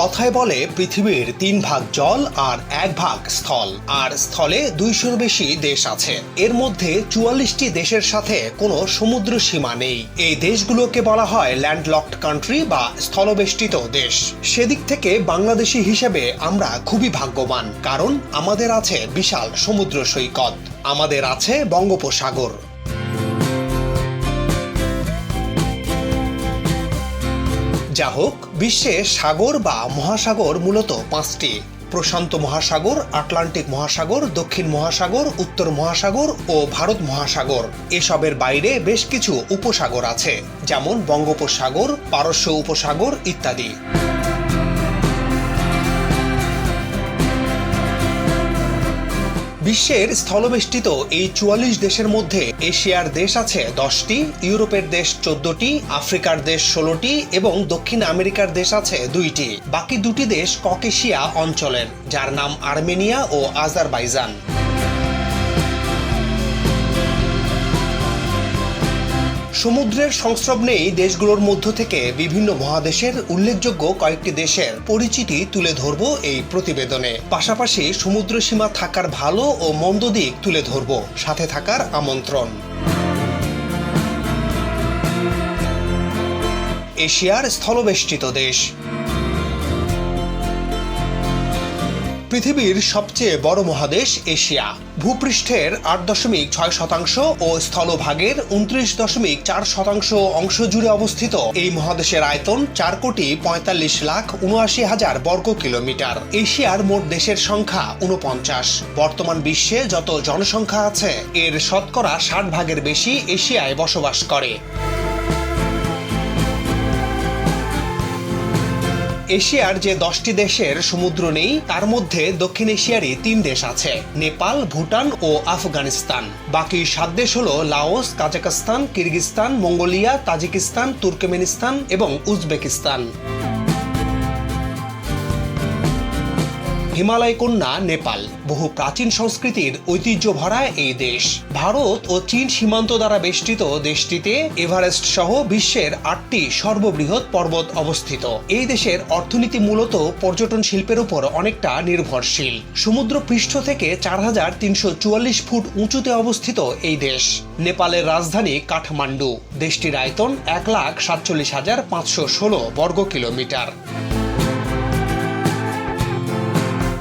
কথায় বলে পৃথিবীর তিন ভাগ জল আর এক ভাগ স্থল, আর স্থলে দুইশোর বেশি দেশ আছে। এর মধ্যে চুয়াল্লিশটি দেশের সাথে কোনো সমুদ্র সীমা নেই। এই দেশগুলোকে বলা হয় ল্যান্ডলকড কান্ট্রি বা স্থলবেষ্টিত দেশ। সেদিক থেকে বাংলাদেশি হিসেবে আমরা খুবই ভাগ্যবান, কারণ আমাদের আছে বিশাল সমুদ্র সৈকত। আমাদের আছে বঙ্গোপসাগর। যা হোক, বিশ্বে সাগর বা মহাসাগর মূলত পাঁচটি। প্রশান্ত মহাসাগর, আটলান্টিক মহাসাগর, দক্ষিণ মহাসাগর, উত্তর মহাসাগর ও ভারত মহাসাগর। এসবের বাইরে বেশ কিছু উপসাগর আছে, যেমন বঙ্গোপসাগর, পারস্য উপসাগর ইত্যাদি। বিশ্বের স্থলবেষ্টিত এই চুয়াল্লিশ দেশের মধ্যে এশিয়ার দেশ আছে দশটি, ইউরোপের দেশ চোদ্দটি, আফ্রিকার দেশ ষোলোটি এবং দক্ষিণ আমেরিকার দেশ আছে দুইটি। বাকি দুটি দেশ ককেশিয়া অঞ্চলের, যার নাম আর্মেনিয়া ও আজারবাইজান। সমুদ্রের সংস্রব নেই দেশগুলোর মধ্য থেকে বিভিন্ন মহাদেশের উল্লেখযোগ্য কয়েকটি দেশের পরিচিতি তুলে ধরব এই প্রতিবেদনে। পাশাপাশি সমুদ্র সীমা থাকার ভালো ও মন্দ দিক তুলে ধরব। সাথে থাকার আমন্ত্রণ। এশিয়ার স্থলবেষ্টিত দেশ। পৃথিবীর সবচেয়ে বড় মহাদেশ এশিয়া। ভূপৃষ্ঠের আট দশমিক ছয় শতাংশ ও স্থলভাগের উনত্রিশ দশমিক চার শতাংশ অংশ জুড়ে অবস্থিত এই মহাদেশের আয়তন চার কোটি পঁয়তাল্লিশ লাখ উনআশি হাজার বর্গ কিলোমিটার। এশিয়ার মোট দেশের সংখ্যা উনপঞ্চাশ বর্তমান বিশ্বে যত জনসংখ্যা আছে, এর শতকরা ষাট ভাগের বেশি এশিয়ায় বসবাস করে। এশিয়ার যে দশটি দেশের সমুদ্র নেই, তার মধ্যে দক্ষিণ এশিয়ারই তিন দেশ আছে, নেপাল, ভুটান ও আফগানিস্তান। বাকি সাত দেশ হল Laos Kazakhstan Kyrgyzstan Mongolia, Tajikistan, Turkmenistan এবং উজবেকিস্তান। হিমালয় কন্যা নেপাল, বহু প্রাচীন সংস্কৃতির ঐতিহ্য ভরা এই দেশ। ভারত ও চীন সীমান্ত দ্বারা বেষ্টিত দেশটিতে এভারেস্ট সহ বিশ্বের আটটি সর্ববৃহৎ পর্বত অবস্থিত। এই দেশের অর্থনীতি মূলত পর্যটন শিল্পের উপর অনেকটা নির্ভরশীল। সমুদ্র পৃষ্ঠ থেকে চার হাজার তিনশো চুয়াল্লিশ ফুট উঁচুতে অবস্থিত এই দেশ। নেপালের রাজধানী কাঠমান্ডু। দেশটির আয়তন এক লাখ সাতচল্লিশ হাজার পাঁচশো ষোলো বর্গ কিলোমিটার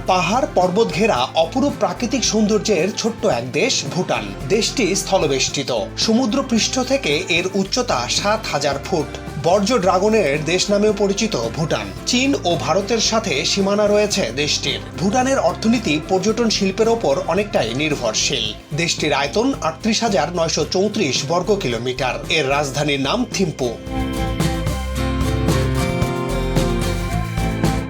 পাহাড় পর্বত ঘেরা অপরূপ প্রাকৃতিক সৌন্দর্যের ছোট্ট এক দেশ, ভুটান। দেশটি স্থলবেষ্টিত। সমুদ্র পৃষ্ঠ থেকে এর উচ্চতা সাত হাজার ফুট। বর্জ্য ড্রাগনের দেশ নামেও পরিচিত ভুটান। চীন ও ভারতের সাথে সীমানা রয়েছে দেশটির। ভুটানের অর্থনীতি পর্যটন শিল্পের ওপর অনেকটাই নির্ভরশীল। দেশটির আয়তন আটত্রিশ হাজার নয়শো চৌত্রিশ বর্গ কিলোমিটার এর রাজধানীর নাম থিম্পু।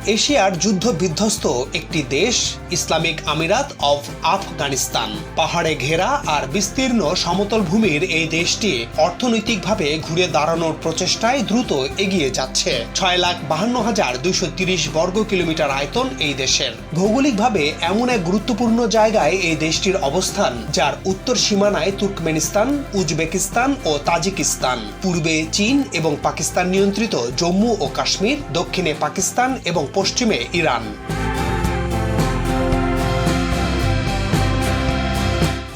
এশিয়ার যুদ্ধ বিধ্বস্ত একটি দেশ ইসলামিক আমিরাত অফ আফগানিস্তান। পাহাড়ে ঘেরা আর বিস্তীর্ণ সমতল ভূমির এই দেশটি অর্থনৈতিকভাবে ঘুরে দাঁড়ানোর প্রচেষ্টায় দ্রুত এগিয়ে যাচ্ছে। ছয় লাখ বাহান্ন হাজার দুইশো তিরিশ বর্গ কিলোমিটার আয়তন এই দেশের। ভৌগোলিকভাবে এমন এক গুরুত্বপূর্ণ জায়গায় এই দেশটির অবস্থান, যার উত্তর সীমানায় তুর্কমেনিস্তান, উজবেকিস্তান ও তাজিকিস্তান। পূর্বে চীন এবং পাকিস্তান নিয়ন্ত্রিত জম্মু ও কাশ্মীর, দক্ষিণে পাকিস্তান এবং পশ্চিমে ইরান।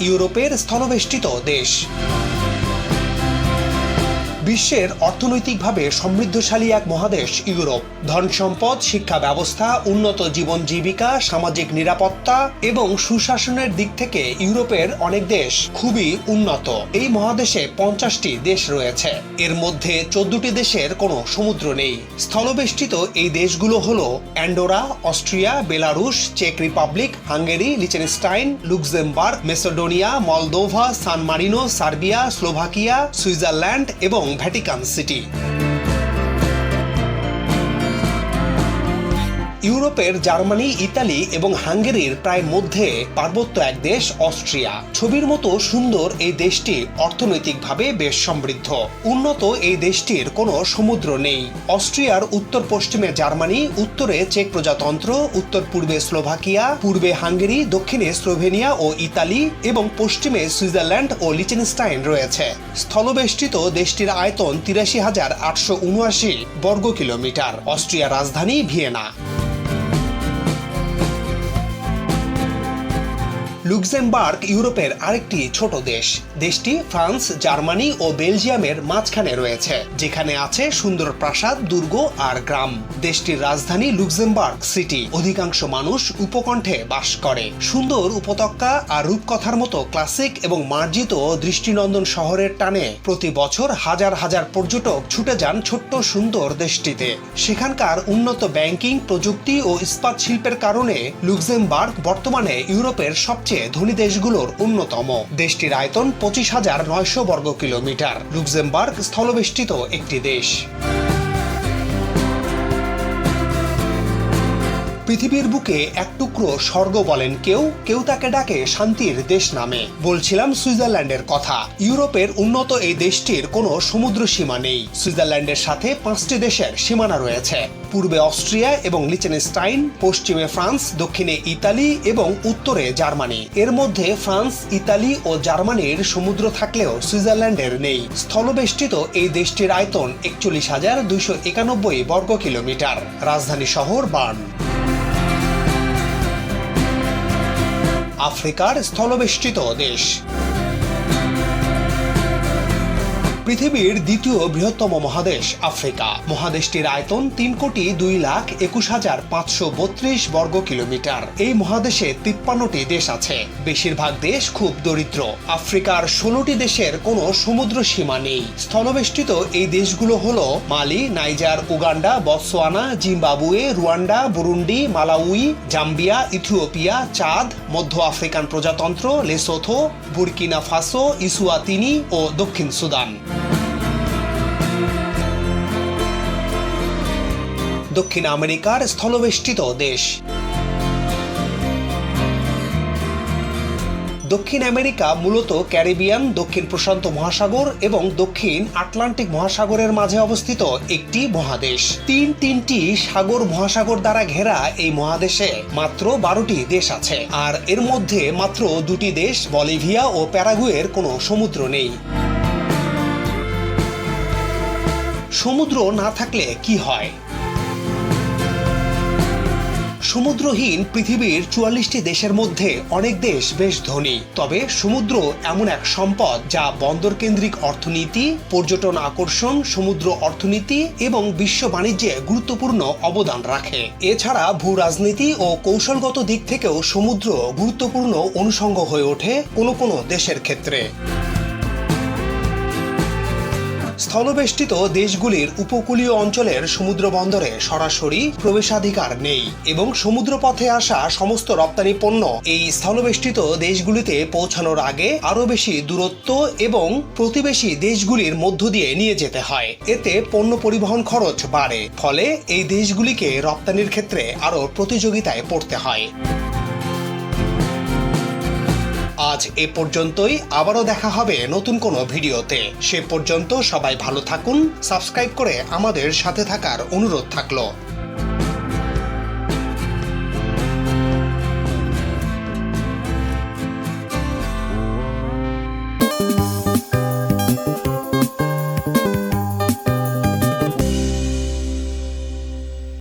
ইউরোপের স্থলবেষ্টিত দেশ। বিশ্বের অর্থনৈতিকভাবে সমৃদ্ধশালী এক মহাদেশ, ইউরোপ। ধন সম্পদ, শিক্ষা ব্যবস্থা, উন্নত জীবন জীবিকা, সামাজিক নিরাপত্তা এবং সুশাসনের দিক থেকে ইউরোপের অনেক দেশ খুবই উন্নত। এই মহাদেশে পঞ্চাশটি দেশ রয়েছে। এর মধ্যে চোদ্দটি দেশের কোনো সমুদ্র নেই। স্থলবেষ্টিত এই দেশগুলো হল Andorra, Austria, Belarus, check Republic, Hungary, Liechtenstein, Luxembourg, Macedonia, Moldova, San Marino, Serbia, Slovakia, Switzerland এবং ভ্যাটিকান সিটি ইউরোপের জার্মানি, ইতালি এবং হাঙ্গেরির প্রায় মধ্যে পার্বত্য এক দেশ, অস্ট্রিয়া। ছবির মতো সুন্দর এই দেশটি অর্থনৈতিকভাবে বেশ সমৃদ্ধ। উন্নত এই দেশটির কোনো সমুদ্র নেই। অস্ট্রিয়ার উত্তর পশ্চিমে জার্মানি, উত্তরে চেক প্রজাতন্ত্র, উত্তর পূর্বে স্লোভাকিয়া, পূর্বে হাঙ্গেরি, দক্ষিণে স্লোভেনিয়া ও ইতালি এবং পশ্চিমে সুইজারল্যান্ড ও লিচেনস্টাইন রয়েছে। স্থলবেষ্টিত দেশটির আয়তন তিরাশি হাজার আটশো উনআশি বর্গ কিলোমিটার অস্ট্রিয়ার রাজধানী ভিয়েনা। লুক্সেমবার্গ ইউরোপের আরেকটি ছোট দেশ। দেশটি ফ্রান্স, জার্মানি ও বেলজিয়ামের মাঝখানে রয়েছে, যেখানে আছে সুন্দর প্রাসাদ দুর্গ আর গ্রাম। দেশটির রাজধানী লুক্সেমবার্গ সিটি, অধিকাংশ মানুষ উপকণ্ঠে বাস করে। সুন্দর উপত্যকা আর রূপকথার মতো ক্লাসিক এবং মার্জিত দৃষ্টিনন্দন শহরের টানে প্রতি বছর হাজার হাজার পর্যটক ছুটে যান ছোট্ট সুন্দর দেশটিতে। সেখানকার উন্নত ব্যাংকিং, প্রযুক্তি ও ইস্পাত শিল্পের কারণে লুক্সেমবার্গ বর্তমানে ইউরোপের সবচেয়ে ধনী দেশগুলোর অন্যতম। দেশটির আয়তন পঁচিশ হাজার নয়শো বর্গ কিলোমিটার লুক্সেমবার্গ স্থলবেষ্টিত একটি দেশ। পৃথিবীর বুকে এক টুকরো স্বর্গ বলেন কেউ কেউ তাকে ডাকে শান্তির দেশ নামে। বলছিলাম সুইজারল্যান্ডের কথা। ইউরোপের উন্নত এই দেশটির কোনো সমুদ্র সীমা নেই। সুইজারল্যান্ডের সাথে পাঁচটি দেশের সীমানা রয়েছে। পূর্বে অস্ট্রিয়া এবং লিচেনস্টাইন, পশ্চিমে ফ্রান্স, দক্ষিণে ইতালি এবং উত্তরে জার্মানি। এর মধ্যে ফ্রান্স, ইতালি ও জার্মানির সমুদ্র থাকলেও সুইজারল্যান্ডের নেই। স্থলবেষ্টিত এই দেশটির আয়তন একচল্লিশ হাজার দুইশো একানব্বই বর্গ কিলোমিটার রাজধানী শহর বার্ন। আফ্রিকার স্থলবেষ্টিত দেশ। পৃথিবীর দ্বিতীয় বৃহত্তম মহাদেশ, আফ্রিকা। মহাদেশটির আয়তন তিন কোটি দুই লাখ একুশ হাজার পাঁচশো বত্রিশ বর্গ কিলোমিটার। এই মহাদেশে তিপ্পান্নটি দেশ আছে। বেশিরভাগ দেশ খুব দরিদ্র। আফ্রিকার ষোলোটি দেশের কোনো সমুদ্র সীমা নেই। স্থলবেষ্টিত এই দেশগুলো হলো Mali, Niger, Uganda Botswana Zimbabwe, Rwanda, Burundi, Malawi, Zambia, Ethiopia, Chad, মধ্য আফ্রিকান প্রজাতন্ত্র, লেসোথো, বুরকিনা ফাসো, ইসুয়াতিনি ও দক্ষিণ সুদান। দক্ষিণ আমেরিকার স্থলবেষ্টিত দেশ। দক্ষিণ আমেরিকা মূলত ক্যারিবিয়ান, দক্ষিণ প্রশান্ত মহাসাগর এবং দক্ষিণ আটলান্টিক মহাসাগরের মাঝে অবস্থিত একটি মহাদেশ। তিন তিনটি সাগর মহাসাগর দ্বারা ঘেরা এই মহাদেশে মাত্র বারোটি দেশ আছে। আর এর মধ্যে মাত্র দুটি দেশ, বলিভিয়া ও প্যারাগুয়ের কোনো সমুদ্র নেই। সমুদ্র না থাকলে কি হয়? সমুদ্রহীন পৃথিবীর চুয়াল্লিশটি দেশের মধ্যে অনেক দেশ বেশ ধনী। তবে সমুদ্র এমন এক সম্পদ যা বন্দর কেন্দ্রিক অর্থনীতি, পর্যটন আকর্ষণ, সমুদ্র অর্থনীতি এবং বিশ্ব বাণিজ্যে গুরুত্বপূর্ণ অবদান রাখে। এছাড়া ভূ রাজনীতি ও কৌশলগত দিক থেকেও সমুদ্র গুরুত্বপূর্ণ অনুষঙ্গ হয়ে ওঠে কোনো কোনো দেশের ক্ষেত্রে। স্থলবেষ্টিত দেশগুলির উপকূলীয় অঞ্চলের সমুদ্র বন্দরে সরাসরি প্রবেশাধিকার নেই এবং সমুদ্রপথে আসা সমস্ত রপ্তানি পণ্য এই স্থলবেষ্টিত দেশগুলিতে পৌঁছানোর আগে আরও বেশি দূরত্ব এবং প্রতিবেশী দেশগুলির মধ্য দিয়ে নিয়ে যেতে হয়। এতে পণ্য পরিবহন খরচ বাড়ে, ফলে এই দেশগুলিকে রপ্তানির ক্ষেত্রে আরও প্রতিযোগিতায় পড়তে হয়। আজ এ পর্যন্তই। আবারও দেখা হবে নতুন কোনো ভিডিওতে। সে পর্যন্ত সবাই ভালো থাকুন, সাবস্ক্রাইব করে আমাদের সাথে থাকার অনুরোধ থাকল।